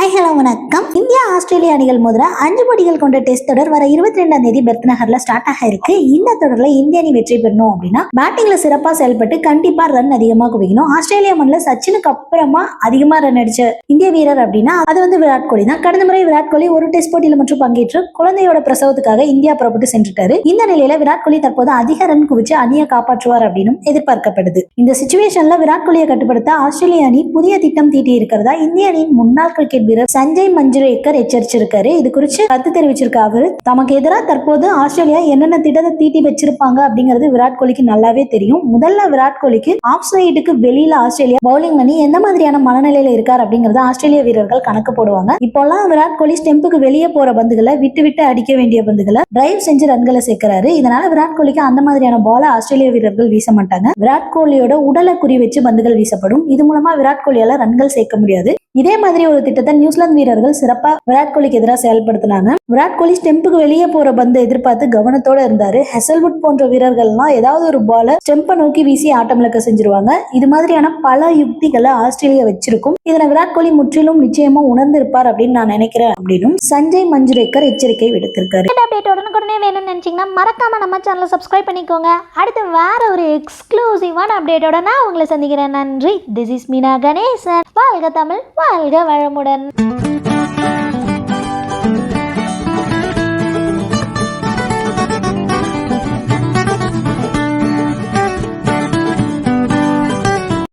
Hi hello வணக்கம். India Australia அணிகள் மோதிர அஞ்சு போட்டிகள் கொண்ட டெஸ்ட் தொடர் வர இருபத்தி ரெண்டாம் தேதி பெர்த் நகர்ல ஸ்டார்ட் ஆக இருக்கு. இந்த தொடர்ல இந்திய அணி வெற்றி பெறணும் அப்படின்னா பேட்டிங்ல சிறப்பா செயல்பட்டு கண்டிப்பா ரன் அதிகமா குவிக்கணும். ஆஸ்திரேலியா மண்ணில் சச்சினுக்கு அப்புறமா அதிகமா ரன் அடிச்ச இந்திய வீரர் அப்படின்னா அது வந்து விராட் கோலி தான். கடந்த முறை விராட் கோலி ஒரு டெஸ்ட் போட்டியில மட்டும் பங்கேற்று குழந்தையோட பிரசவத்துக்காக இந்தியா புறப்பட்டு சென்றுட்டாரு. இந்த நிலையில விராட் கோலி தற்போது அதிக ரன் குவிச்சு அணியை காப்பாற்றுவார் அப்படின்னு எதிர்பார்க்கப்படுது. இந்த சுச்சுவேஷன்ல விராட் கோலியை கட்டுப்படுத்த ஆஸ்திரேலிய அணி புதிய திட்டம் தீட்டி இருக்கிறதா இந்திய அணியின் முன்னாள் கிரிக்கெட் வீரர் சஞ்சய் மஞ்சுரேக்கர் எச்சரிச்சிருக்காரு. இது குறித்து கருத்து தெரிவிச்சிருக்க அவரு. தமக்கு எதிராக தற்போது ஆஸ்திரேலியா என்னென்ன திட்டத்தை தீட்டி வச்சிருப்பாங்க அப்படிங்கிறது விராட் கோலிக்கு நல்லாவே தெரியும். முதல்ல விராட் கோலிக்கு ஆஃப் சைடுக்கு வெளியில ஆஸ்திரேலியா பவுலிங் பண்ணி எந்த மாதிரியான மனநிலையில இருக்கார் அப்படிங்கறத ஆஸ்திரேலிய வீரர்கள் கணக்கு போடுவாங்க. இப்போல்லாம் விராட் கோலி ஸ்டெம்புக்கு வெளியே போற பந்துகளை விட்டு விட்டு அடிக்க வேண்டிய பந்துகளை டிரைவ் செஞ்சு ரன்களை சேர்க்கிறாரு. இதனால விராட் கோலிக்கு அந்த மாதிரியான பால ஆஸ்திரேலிய வீரர்கள் வீச மாட்டாங்க. விராட் கோலியோட உடலை குறி வச்சு பந்துகள் வீசப்படும். இது மூலமா விராட் கோலியால ரன்கள் சேர்க்க முடியாது. இதே மாதிரி ஒரு திட்டத்தை நியூசிலாந்து வீரர்கள் சிறப்பா விராட் கோலிக்கு எதிராக செயல்படுத்தினாங்க. விராட் கோலி ஸ்டெம்புக்கு வெளியே போற பந்தை எதிர்பார்த்து கவனத்தோட இருந்தாரு. ஹெசல்வுட் போன்ற வீரர்கள்லாம் ஏதாவது ஒரு பால ஸ்டெம்பை நோக்கி வீசி ஆட்டமிழக்க செஞ்சிருவாங்க. இது மாதிரியான பல யுக்திகளை ஆஸ்திரேலியா வச்சிருக்கும். இதனை விராட் கோலி முற்றிலும் நிச்சயமா உணர்ந்திருப்பார் அப்படின்னு நான் நினைக்கிறேன். அப்படின்னும் சஞ்சய் மஞ்சுரேக்கர் எச்சரிக்கை விடுத்திருக்காரு. அப்டேட் உடனுக்குடனே வேணும்னு நினைச்சீங்கன்னா மறக்காமல் நம்ம சேனலை சப்ஸ்கிரைப் பண்ணிக்கோங்க. அடுத்து வேற ஒரு எக்ஸ்க்ளூசிவான அப்டேட்டோட நான் உங்களை சந்திக்கிறேன். நன்றி. This is Meena Ganesan. வாழ்க தமிழ் வாழ்க வளமுடன்.